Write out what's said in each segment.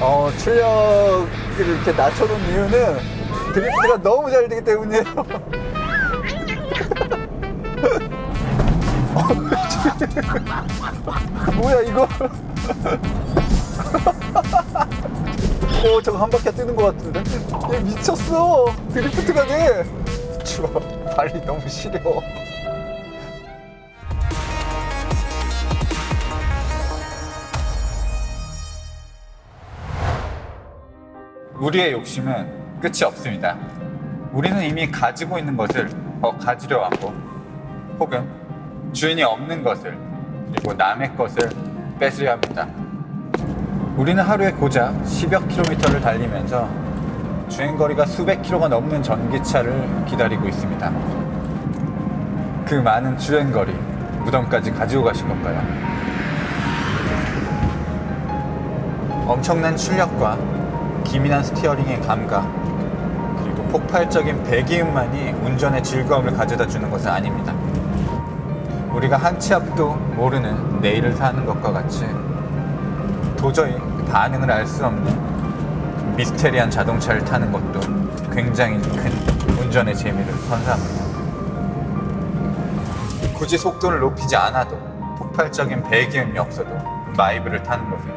어, 출력을 이렇게 낮춰놓은 이유는 드리프트가 너무 잘 되기 때문이에요. 어, 뭐야 이거? 오 저거 한 바퀴 뜨는 것 같은데? 얘 미쳤어 드리프트가 돼 추워 발이 너무 시려 우리의 욕심은 끝이 없습니다 우리는 이미 가지고 있는 것을 더 가지려 하고 혹은 주인이 없는 것을 그리고 남의 것을 뺏으려 합니다 우리는 하루에 고작 10여 킬로미터를 달리면서 주행거리가 수백 킬로가 넘는 전기차를 기다리고 있습니다. 그 많은 주행거리, 무덤까지 가지고 가신 건가요? 엄청난 출력과 기민한 스티어링의 감각, 그리고 폭발적인 배기음만이 운전의 즐거움을 가져다 주는 것은 아닙니다. 우리가 한 치 앞도 모르는 내일을 사는 것과 같이 도저히 반응을 알 수 없는 미스테리한 자동차를 타는 것도 굉장히 큰 운전의 재미를 선사합니다. 굳이 속도를 높이지 않아도 폭발적인 배기음이 없어도 마이브를 타는 것은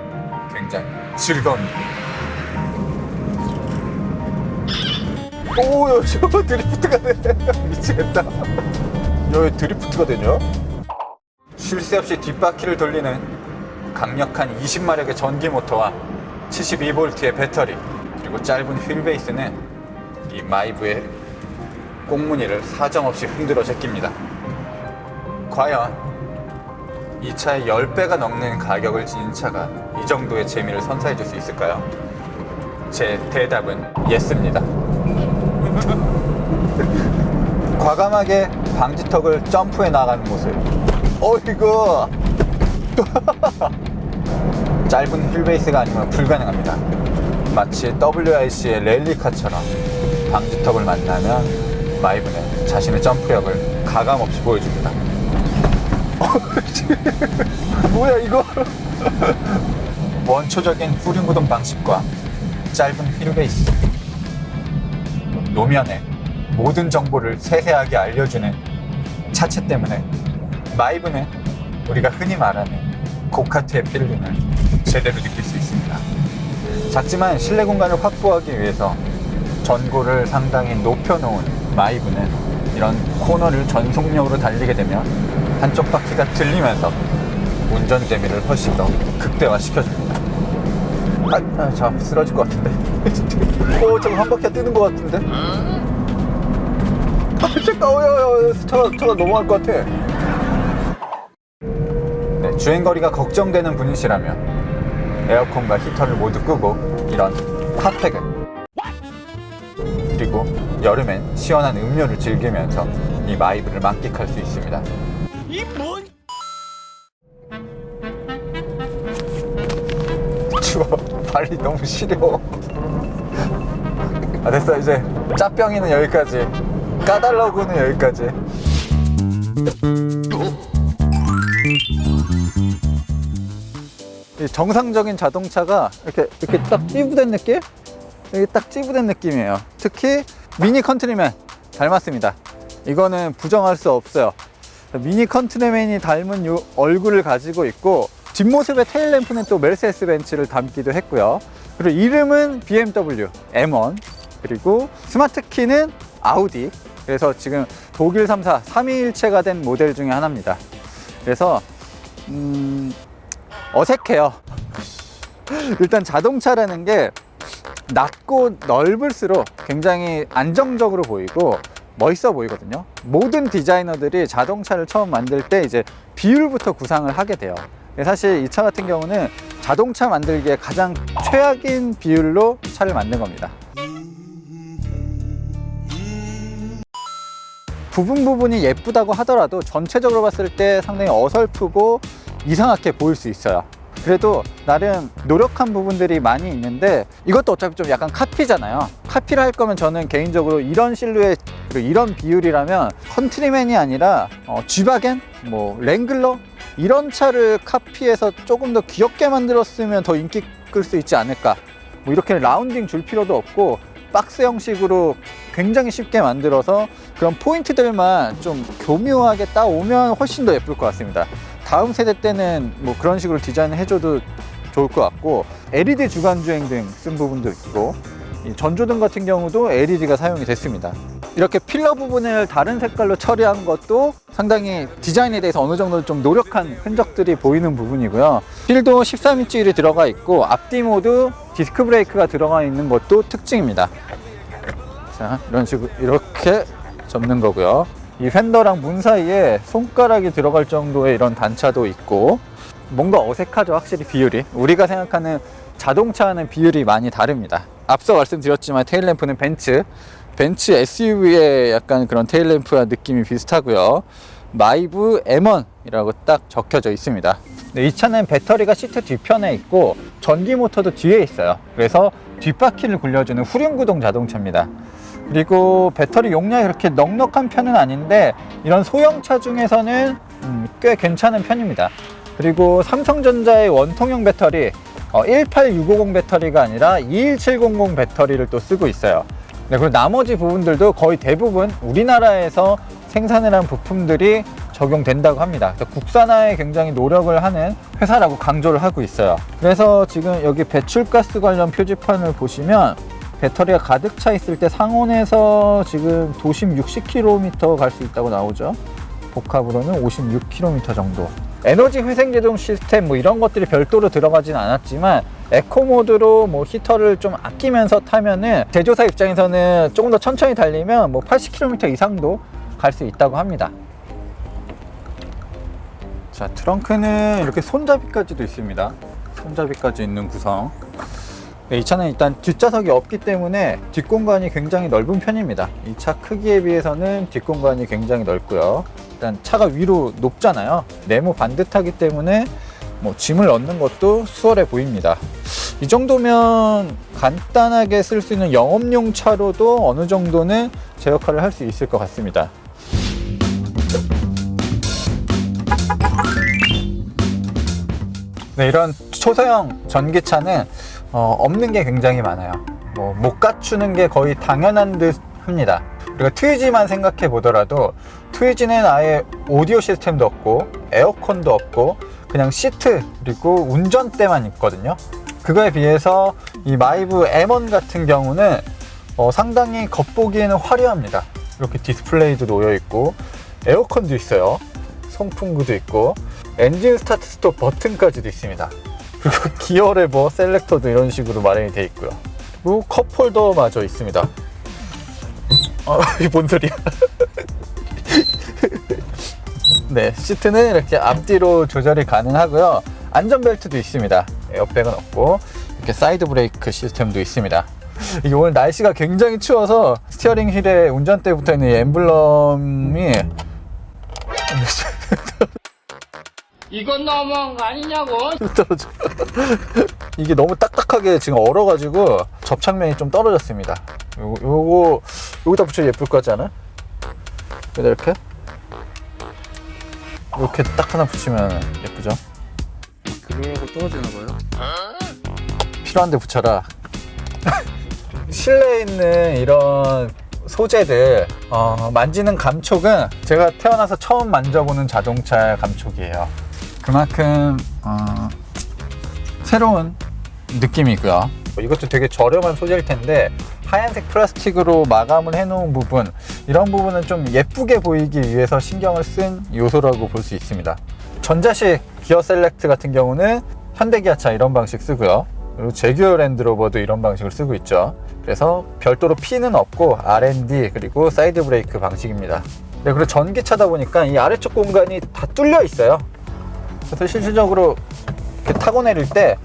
굉장히 즐거운 일입니다. 오야 저 드리프트가 돼 미치겠다 야왜 드리프트가 되냐? 쉴 새 없이 뒷바퀴를 돌리는 강력한 20마력의 전기 모터와 72V의 배터리 그리고 짧은 휠베이스는 이 마이브의 꽁무니를 사정없이 흔들어 제낍니다. 과연 이 차의 10배가 넘는 가격을 지닌 차가 이 정도의 재미를 선사해 줄 수 있을까요? 제 대답은 예스입니다. 과감하게 방지턱을 점프해 나가는 모습. 어 이거 짧은 휠베이스가 아니면 불가능합니다. 마치 WRC의 랠리카처럼 방지턱을 만나면 마이브는 자신의 점프력을 가감없이 보여줍니다. 뭐야 이거? 원초적인 후륜구동 방식과 짧은 휠베이스 노면에 모든 정보를 세세하게 알려주는 차체 때문에 마이브는 우리가 흔히 말하는 고카트의 필름을 제대로 느낄 수 있습니다. 작지만 실내 공간을 확보하기 위해서 전고를 상당히 높여놓은 마이브는 이런 코너를 전속력으로 달리게 되면 한쪽 바퀴가 들리면서 운전 재미를 훨씬 더 극대화시켜줍니다. 아, 아, 저 쓰러질 것 같은데. 오, 저거 한 바퀴 뜨는 것 같은데. 아, 잠깐, 어, 야, 야, 차가, 차가 넘어갈 것 같아. 네, 주행거리가 걱정되는 분이시라면 에어컨과 히터를 모두 끄고 이런 핫팩을 그리고 여름엔 시원한 음료를 즐기면서 이 마이브를 만끽할 수 있습니다. 추워 너무 시려 아 됐어 이제 짜병이는 여기까지 까달라고는 여기까지 이 정상적인 자동차가 이렇게 이렇게 딱 찌부된 느낌? 이게 딱 찌부된 느낌이에요. 특히 미니 컨트리맨 닮았습니다. 이거는 부정할 수 없어요. 미니 컨트리맨이 닮은 요 얼굴을 가지고 있고 뒷모습의 테일 램프는 또 메르세데스 벤츠를 담기도 했고요. 그리고 이름은 BMW M1 그리고 스마트 키는 아우디. 그래서 지금 독일 3사 3위일체가 된 모델 중에 하나입니다. 그래서 음, 어색해요. 일단 자동차라는 게 낮고 넓을수록 굉장히 안정적으로 보이고 멋있어 보이거든요. 모든 디자이너들이 자동차를 처음 만들 때 이제 비율부터 구상을 하게 돼요. 사실 이 차 같은 경우는 자동차 만들기에 가장 최악인 비율로 차를 만든 겁니다. 부분 부분이 예쁘다고 하더라도 전체적으로 봤을 때 상당히 어설프고 이상하게 보일 수 있어요. 그래도 나름 노력한 부분들이 많이 있는데 이것도 어차피 좀 약간 카피잖아요. 카피를 할 거면 저는 개인적으로 이런 실루엣 그리고 이런 비율이라면 컨트리맨이 아니라 어, G바겐, 뭐 랭글러? 이런 차를 카피해서 조금 더 귀엽게 만들었으면 더 인기 끌 수 있지 않을까. 뭐 이렇게 라운딩 줄 필요도 없고 박스 형식으로 굉장히 쉽게 만들어서 그런 포인트들만 좀 교묘하게 따오면 훨씬 더 예쁠 것 같습니다 다음 세대 때는 뭐 그런 식으로 디자인을 해줘도 좋을 것 같고 LED 주간 주행 등 쓴 부분도 있고 이 전조등 같은 경우도 LED가 사용이 됐습니다. 이렇게 필러 부분을 다른 색깔로 처리한 것도 상당히 디자인에 대해서 어느 정도 좀 노력한 흔적들이 보이는 부분이고요. 휠도 13인치 휠이 들어가 있고 앞뒤 모두 디스크 브레이크가 들어가 있는 것도 특징입니다. 자, 이런 식으로 이렇게 접는 거고요. 이 팬더랑 문 사이에 손가락이 들어갈 정도의 이런 단차도 있고 뭔가 어색하죠 확실히 비율이. 우리가 생각하는 자동차는 비율이 많이 다릅니다. 앞서 말씀드렸지만 테일램프는 벤츠 벤츠 SUV의 약간 그런 테일램프와 느낌이 비슷하고요. 마이브 M1이라고 딱 적혀져 있습니다. 네, 이 차는 배터리가 시트 뒤편에 있고 전기 모터도 뒤에 있어요. 그래서 뒷바퀴를 굴려주는 후륜구동 자동차입니다 그리고 배터리 용량이 그렇게 넉넉한 편은 아닌데 이런 소형차 중에서는 음, 꽤 괜찮은 편입니다. 그리고 삼성전자의 원통형 배터리 어, 18650 배터리가 아니라 21700 배터리를 또 쓰고 있어요. 네, 그리고 나머지 부분들도 거의 대부분 우리나라에서 생산을 한 부품들이 적용된다고 합니다. 국산화에 굉장히 노력을 하는 회사라고 강조를 하고 있어요. 그래서 지금 여기 배출가스 관련 표지판을 보시면 배터리가 가득 차 있을 때 상온에서 지금 도심 60km 갈 수 있다고 나오죠. 복합으로는 56km 정도. 에너지 회생 제동 시스템 뭐 이런 것들이 별도로 들어가진 않았지만 에코 모드로 뭐 히터를 좀 아끼면서 타면은 제조사 입장에서는 조금 더 천천히 달리면 뭐 80km 이상도 갈 수 있다고 합니다. 자, 트렁크는 이렇게 손잡이까지도 있습니다. 손잡이까지 있는 구성. 네, 이 차는 일단 뒷좌석이 없기 때문에 뒷공간이 굉장히 넓은 편입니다. 이 차 크기에 비해서는 뒷공간이 굉장히 넓고요. 일단 차가 위로 높잖아요. 네모 반듯하기 때문에 뭐 짐을 넣는 것도 수월해 보입니다. 이 정도면 간단하게 쓸 수 있는 영업용 차로도 어느 정도는 제 역할을 할 수 있을 것 같습니다. 네, 이런 초소형 전기차는 어, 없는 게 굉장히 많아요. 뭐, 못 갖추는 게 거의 당연한 듯 합니다. 그리고 트위지만 생각해 보더라도 트위지는 아예 오디오 시스템도 없고 에어컨도 없고 그냥 시트 그리고 운전대만 있거든요. 그거에 비해서 이 마이브 M1 같은 경우는 어, 상당히 겉보기에는 화려합니다. 이렇게 디스플레이도 놓여 있고 에어컨도 있어요. 송풍구도 있고 엔진 스타트 스톱 버튼까지도 있습니다. 그리고 기어 레버 셀렉터도 이런 식으로 마련이 되어 있고요. 그리고 컵홀더마저 있습니다. 어, 이게 뭔 소리야? 네, 시트는 이렇게 앞뒤로 조절이 가능하고요. 안전벨트도 있습니다. 에어백은 없고 이렇게 사이드 브레이크 시스템도 있습니다. 이게 오늘 날씨가 굉장히 추워서 스티어링 휠에 운전대 붙어 있는 이 엠블럼이 이건 너무한 거 아니냐고? 떨어져. 이게 너무 딱딱하게 지금 얼어가지고 접착면이 좀 떨어졌습니다. 요거, 요거 여기다 붙여 예쁠 것 같지 않아? 여기다 이렇게 이렇게 딱 하나 붙이면 예쁘죠? 그러라고 떨어지나 봐요. 필요한데 붙여라. 실내에 있는 이런 소재들 어, 만지는 감촉은 제가 태어나서 처음 만져보는 자동차 감촉이에요. 그만큼 어, 새로운 느낌이고요. 이것도 되게 저렴한 소재일 텐데 하얀색 플라스틱으로 마감을 해놓은 부분 이런 부분은 좀 예쁘게 보이기 위해서 신경을 쓴 요소라고 볼 수 있습니다. 전자식 기어 셀렉트 같은 경우는 현대기아차 이런 방식 쓰고요. 그리고 제규어 랜드로버도 이런 방식을 쓰고 있죠. 그래서 별도로 P는 없고 R&D 그리고 사이드 브레이크 방식입니다. 네, 그리고 전기차다 보니까 이 아래쪽 공간이 다 뚫려 있어요. 그래서 실질적으로 이렇게 타고 내릴 때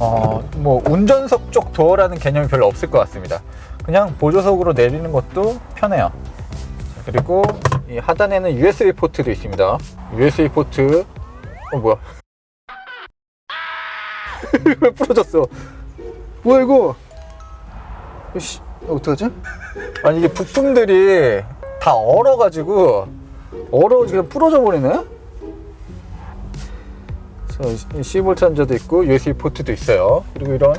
어, 뭐 운전석 쪽 도어라는 개념이 별로 없을 것 같습니다. 그냥 보조석으로 내리는 것도 편해요. 자, 그리고 이 하단에는 USB 포트도 있습니다. USB 포트 어 뭐야? 왜 부러졌어? 뭐야 이거? 씨, 어떡하지? 아니 이게 부품들이 다 얼어가지고 얼어 지금 부러져 버리네. C 볼 찬저도 있고 USB 포트도 있어요. 그리고 이런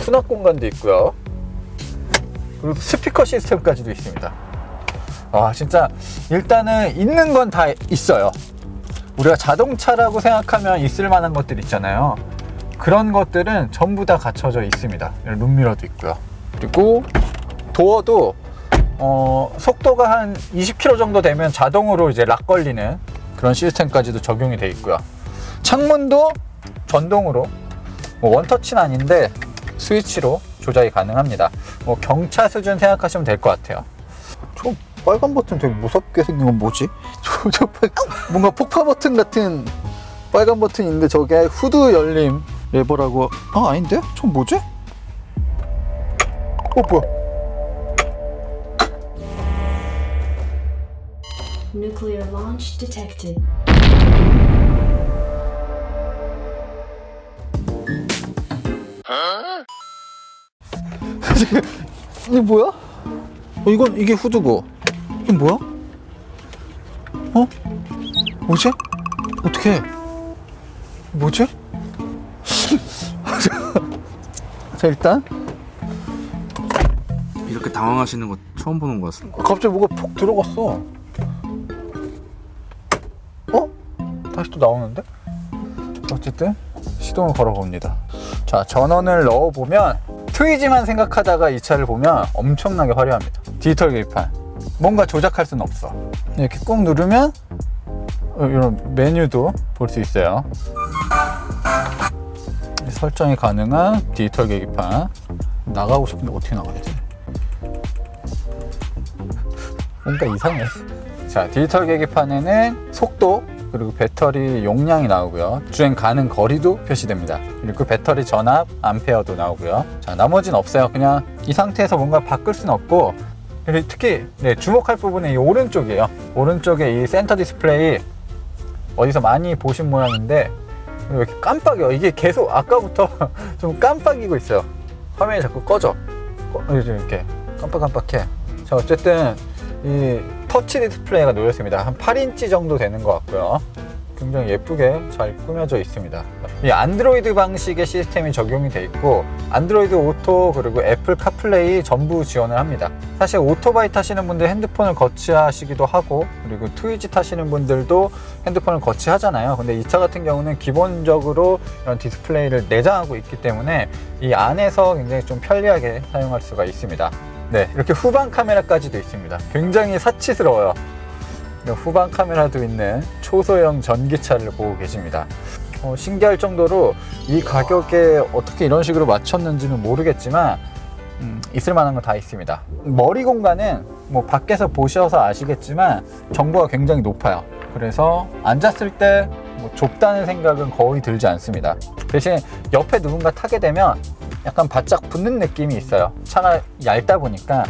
수납 공간도 있고요. 그리고 스피커 시스템까지도 있습니다. 아 진짜 일단은 있는 건 다 있어요. 우리가 자동차라고 생각하면 있을 만한 것들 있잖아요. 그런 것들은 전부 다 갖춰져 있습니다. 룸미러도 있고요. 그리고 도어도 어, 속도가 한 20km 정도 되면 자동으로 이제 락 걸리는 그런 시스템까지도 적용이 돼 있고요. 창문도 전동으로 뭐 원터치는 아닌데 스위치로 조작이 가능합니다. 뭐 경차 수준 생각하시면 될 것 같아요. 저 빨간 버튼 되게 무섭게 생긴 건 뭐지? 저, 저 빨- 뭔가 폭파 버튼 같은 빨간 버튼인데 저게 후드 열림 레버라고 아 아닌데? 저 뭐지? 어 뭐야? Nuclear launch detected. 이게 뭐야? 어, 이건 이게 후드고 이게 뭐야? 어? 뭐지? 어떻게? 뭐지? 자 일단 이렇게 당황하시는 거 처음 보는 것 같습니다. 갑자기 뭐가 푹 들어갔어. 어? 다시 또 나오는데? 어쨌든 시동을 걸어봅니다. 자 전원을 넣어보면 트위지만 생각하다가 이 차를 보면 엄청나게 화려합니다. 디지털 계기판. 뭔가 조작할 수는 없어. 이렇게 꾹 누르면 어, 이런 메뉴도 볼 수 있어요. 설정이 가능한 디지털 계기판. 나가고 싶은데 어떻게 나가야 지? 뭔가 이상해. 자, 디지털 계기판에는 속도 그리고 배터리 용량이 나오고요. 주행 가능 거리도 표시됩니다. 그리고 배터리 전압, 암페어도 나오고요. 자, 나머지는 없어요. 그냥 이 상태에서 뭔가 바꿀 수는 없고 특히 네, 주목할 부분은 이 오른쪽이에요. 오른쪽에 이 센터 디스플레이 어디서 많이 보신 모양인데 왜 이렇게 깜빡여? 이게 계속 아까부터 좀 깜빡이고 있어요. 화면이 자꾸 꺼져. 꺼- 이렇게 깜빡깜빡해. 자, 어쨌든 이 터치 디스플레이가 놓였습니다. 한 8인치 정도 되는 것 같고요. 굉장히 예쁘게 잘 꾸며져 있습니다. 이 안드로이드 방식의 시스템이 적용이 돼 있고 안드로이드 오토 그리고 애플 카플레이 전부 지원을 합니다. 사실 오토바이 타시는 분들 핸드폰을 거치하시기도 하고 그리고 트위지 타시는 분들도 핸드폰을 거치하잖아요. 근데 이 차 같은 경우는 기본적으로 이런 디스플레이를 내장하고 있기 때문에 이 안에서 굉장히 좀 편리하게 사용할 수가 있습니다. 네, 이렇게 후방 카메라까지도 있습니다. 굉장히 사치스러워요. 이런 후방 카메라도 있는 초소형 전기차를 보고 계십니다. 어, 신기할 정도로 이 가격에 어떻게 이런 식으로 맞췄는지는 모르겠지만 음, 있을 만한 거다 있습니다. 머리 공간은 뭐 밖에서 보셔서 아시겠지만 정보가 굉장히 높아요. 그래서 앉았을 때 뭐 좁다는 생각은 거의 들지 않습니다. 대신 옆에 누군가 타게 되면 약간 바짝 붙는 느낌이 있어요. 차가 얇다 보니까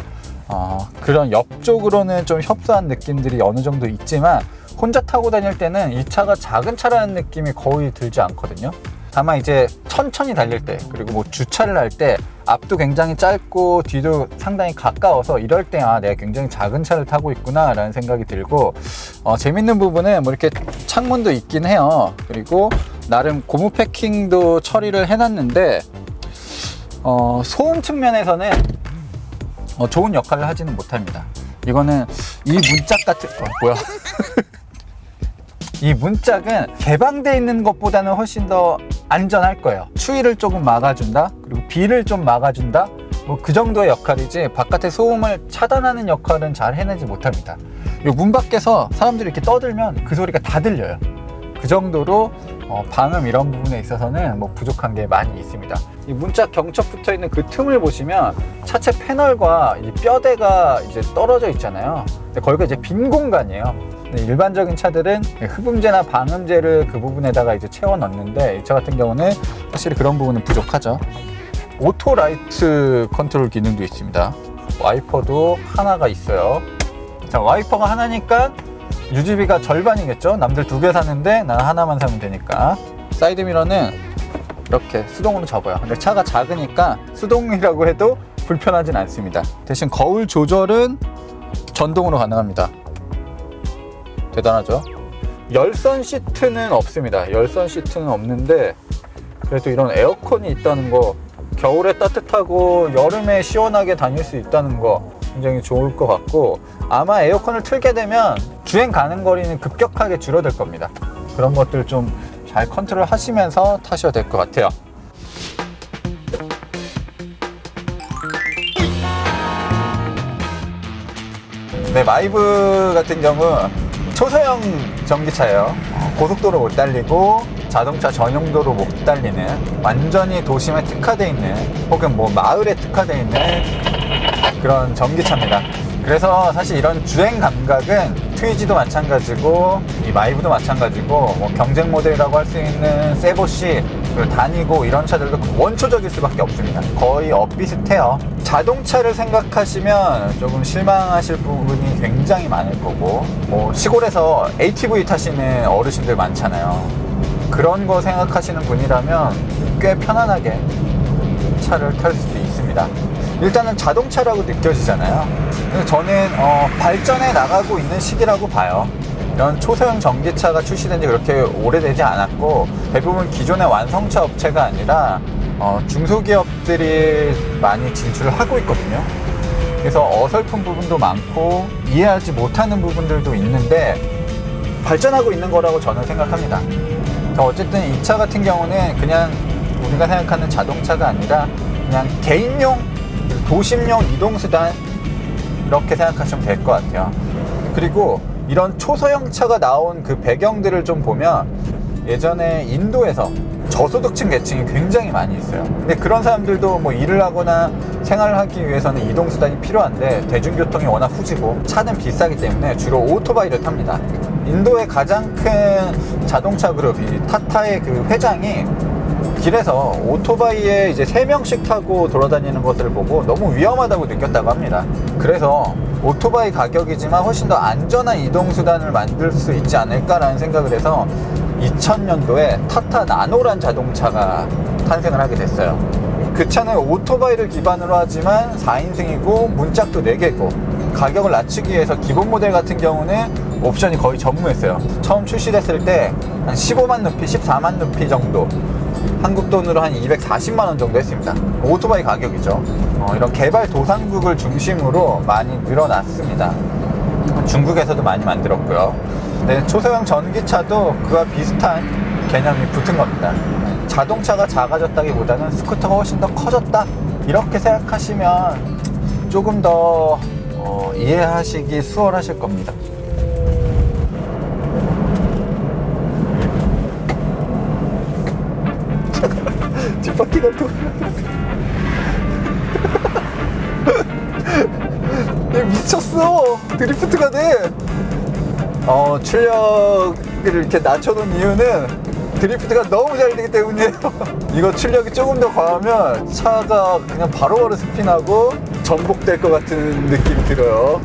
어, 그런 옆쪽으로는 좀 협소한 느낌들이 어느 정도 있지만 혼자 타고 다닐 때는 이 차가 작은 차라는 느낌이 거의 들지 않거든요. 다만 이제 천천히 달릴 때 그리고 뭐 주차를 할 때 앞도 굉장히 짧고 뒤도 상당히 가까워서 이럴 때 아 내가 굉장히 작은 차를 타고 있구나 라는 생각이 들고 어, 재밌는 부분은 뭐 이렇게 창문도 있긴 해요 그리고 나름 고무 패킹도 처리를 해놨는데 어, 소음 측면에서는 어, 좋은 역할을 하지는 못합니다. 이거는 이 문짝 같은 어, 뭐야? 이 문짝은 개방되어 있는 것보다는 훨씬 더 안전할 거예요. 추위를 조금 막아준다. 그리고 비를 좀 막아준다. 뭐 그 정도의 역할이지 바깥의 소음을 차단하는 역할은 잘 해내지 못합니다. 이 문 밖에서 사람들이 이렇게 떠들면 그 소리가 다 들려요. 그 정도로 어, 방음 이런 부분에 있어서는 뭐 부족한 게 많이 있습니다. 이 문짝 경첩 붙어 있는 그 틈을 보시면 차체 패널과 이 뼈대가 이제 떨어져 있잖아요. 거기가 이제 빈 공간이에요. 일반적인 차들은 흡음재나 방음재를 그 부분에다가 이제 채워 넣는데 이 차 같은 경우는 확실히 그런 부분은 부족하죠. 오토 라이트 컨트롤 기능도 있습니다. 와이퍼도 하나가 있어요. 자, 와이퍼가 하나니까 유지비가 절반이겠죠? 남들 두 개 사는데 난 하나만 사면 되니까. 사이드 미러는 이렇게 수동으로 접어요. 근데 차가 작으니까 수동이라고 해도 불편하진 않습니다. 대신 거울 조절은 전동으로 가능합니다. 대단하죠? 열선 시트는 없습니다. 열선 시트는 없는데 그래도 이런 에어컨이 있다는 거 겨울에 따뜻하고 여름에 시원하게 다닐 수 있다는 거 굉장히 좋을 것 같고 아마 에어컨을 틀게 되면 주행 가능 거리는 급격하게 줄어들 겁니다. 그런 것들 좀 잘 컨트롤 하시면서 타셔야 될 것 같아요. 네, 마이브 같은 경우 초소형 전기차예요. 어, 고속도로 못 달리고 자동차 전용도로 못 달리는 완전히 도심에 특화되어 있는 혹은 뭐 마을에 특화되어 있는 그런 전기차입니다. 그래서 사실 이런 주행 감각은 트위지도 마찬가지고 이 마이브도 마찬가지고 뭐 경쟁 모델이라고 할 수 있는 세보시 다니고 이런 차들도 원초적일 수밖에 없습니다. 거의 엇비슷해요. 자동차를 생각하시면 조금 실망하실 부분이 굉장히 많을 거고 뭐 시골에서 ATV 타시는 어르신들 많잖아요. 그런 거 생각하시는 분이라면 꽤 편안하게 차를 탈 수도 있습니다. 일단은 자동차라고 느껴지잖아요. 저는 어, 발전해 나가고 있는 시기라고 봐요. 이런 초소형 전기차가 출시된 지 그렇게 오래되지 않았고 대부분 기존의 완성차 업체가 아니라 어, 중소기업들이 많이 진출을 하고 있거든요. 그래서 어설픈 부분도 많고 이해하지 못하는 부분들도 있는데 발전하고 있는 거라고 저는 생각합니다. 어쨌든 이 차 같은 경우는 그냥 우리가 생각하는 자동차가 아니라 그냥 개인용 도심용 이동수단 이렇게 생각하시면 될 것 같아요. 그리고 이런 초소형 차가 나온 그 배경들을 좀 보면 예전에 인도에서 저소득층 계층이 굉장히 많이 있어요. 근데 그런 사람들도 뭐 일을 하거나 생활을 하기 위해서는 이동수단이 필요한데 대중교통이 워낙 후지고 차는 비싸기 때문에 주로 오토바이를 탑니다. 인도의 가장 큰 자동차 그룹이 타타의 그 회장이 길에서 오토바이에 이제 세명씩 타고 돌아다니는 것을 보고 너무 위험하다고 느꼈다고 합니다. 그래서 오토바이 가격이지만 훨씬 더 안전한 이동수단을 만들 수 있지 않을까라는 생각을 해서 2000년도에 타타 나노란 자동차가 탄생을 하게 됐어요. 그 차는 오토바이를 기반으로 하지만 4인승이고 문짝도 4개고 가격을 낮추기 위해서 기본 모델 같은 경우는 옵션이 거의 전무했어요. 처음 출시됐을 때 한 15만 루피, 14만 루피 정도 한국 돈으로 한 240만 원 정도 했습니다. 오토바이 가격이죠. 어, 이런 개발 도상국을 중심으로 많이 늘어났습니다. 중국에서도 많이 만들었고요. 네, 초소형 전기차도 그와 비슷한 개념이 붙은 겁니다. 자동차가 작아졌다기보다는 스쿠터가 훨씬 더 커졌다 이렇게 생각하시면 조금 더 어, 이해하시기 수월하실 겁니다. 뒷바퀴가 또. 얘 미쳤어! 드리프트가 돼! 어, 출력을 이렇게 낮춰놓은 이유는 드리프트가 너무 잘 되기 때문이에요. 이거 출력이 조금 더 과하면 차가 그냥 바로바로 스핀하고 전복될 것 같은 느낌이 들어요.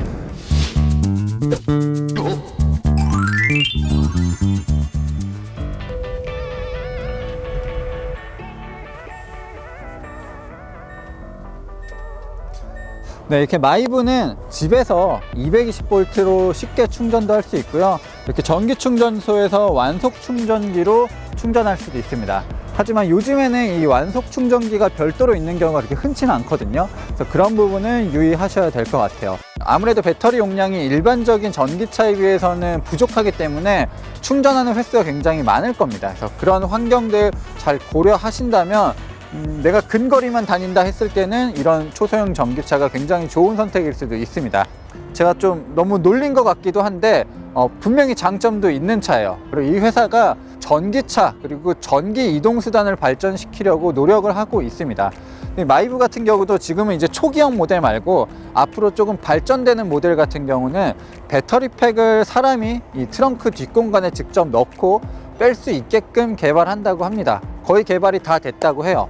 네, 이렇게 마이브는 집에서 220V로 쉽게 충전도 할 수 있고요. 이렇게 전기 충전소에서 완속 충전기로 충전할 수도 있습니다. 하지만 요즘에는 이 완속 충전기가 별도로 있는 경우가 그렇게 흔치는 않거든요. 그래서 그런 부분은 유의하셔야 될 것 같아요. 아무래도 배터리 용량이 일반적인 전기차에 비해서는 부족하기 때문에 충전하는 횟수가 굉장히 많을 겁니다. 그래서 그런 환경들 잘 고려하신다면 음, 내가 근거리만 다닌다 했을 때는 이런 초소형 전기차가 굉장히 좋은 선택일 수도 있습니다. 제가 좀 너무 놀린 것 같기도 한데 어, 분명히 장점도 있는 차예요. 그리고 이 회사가 전기차 그리고 전기 이동 수단을 발전시키려고 노력을 하고 있습니다. 이 마이브 같은 경우도 지금은 이제 초기형 모델 말고 앞으로 조금 발전되는 모델 같은 경우는 배터리 팩을 사람이 이 트렁크 뒷공간에 직접 넣고 뺄 수 있게끔 개발한다고 합니다. 거의 개발이 다 됐다고 해요.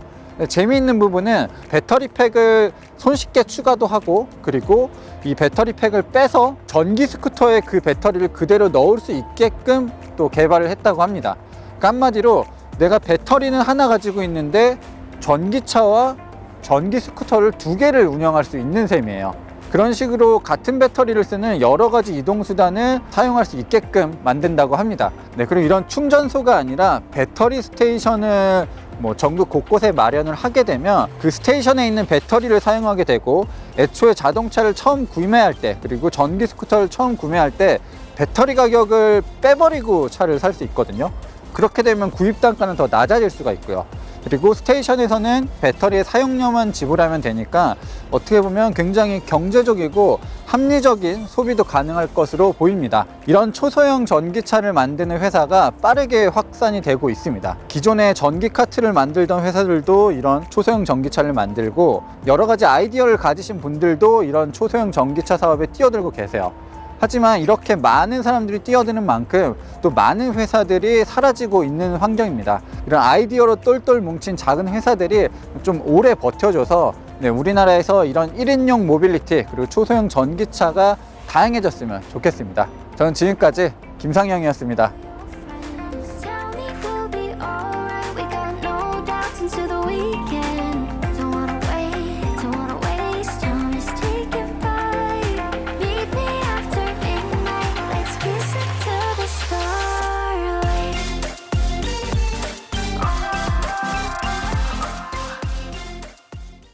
재미있는 부분은 배터리 팩을 손쉽게 추가도 하고 그리고 이 배터리 팩을 빼서 전기 스쿠터에 그 배터리를 그대로 넣을 수 있게끔 또 개발을 했다고 합니다. 그러니까 한마디로 내가 배터리는 하나 가지고 있는데 전기차와 전기 스쿠터를 두 개를 운영할 수 있는 셈이에요. 그런 식으로 같은 배터리를 쓰는 여러 가지 이동 수단을 사용할 수 있게끔 만든다고 합니다. 네, 그리고 이런 충전소가 아니라 배터리 스테이션을 뭐 전국 곳곳에 마련을 하게 되면 그 스테이션에 있는 배터리를 사용하게 되고 애초에 자동차를 처음 구매할 때 그리고 전기 스쿠터를 처음 구매할 때 배터리 가격을 빼버리고 차를 살 수 있거든요. 그렇게 되면 구입 단가는 더 낮아질 수가 있고요. 그리고 스테이션에서는 배터리의 사용료만 지불하면 되니까 어떻게 보면 굉장히 경제적이고 합리적인 소비도 가능할 것으로 보입니다. 이런 초소형 전기차를 만드는 회사가 빠르게 확산이 되고 있습니다. 기존에 전기 카트를 만들던 회사들도 이런 초소형 전기차를 만들고 여러 가지 아이디어를 가지신 분들도 이런 초소형 전기차 사업에 뛰어들고 계세요. 하지만 이렇게 많은 사람들이 뛰어드는 만큼 또 많은 회사들이 사라지고 있는 환경입니다. 이런 아이디어로 똘똘 뭉친 작은 회사들이 좀 오래 버텨줘서 네, 우리나라에서 이런 1인용 모빌리티 그리고 초소형 전기차가 다양해졌으면 좋겠습니다. 저는 지금까지 김상영이었습니다.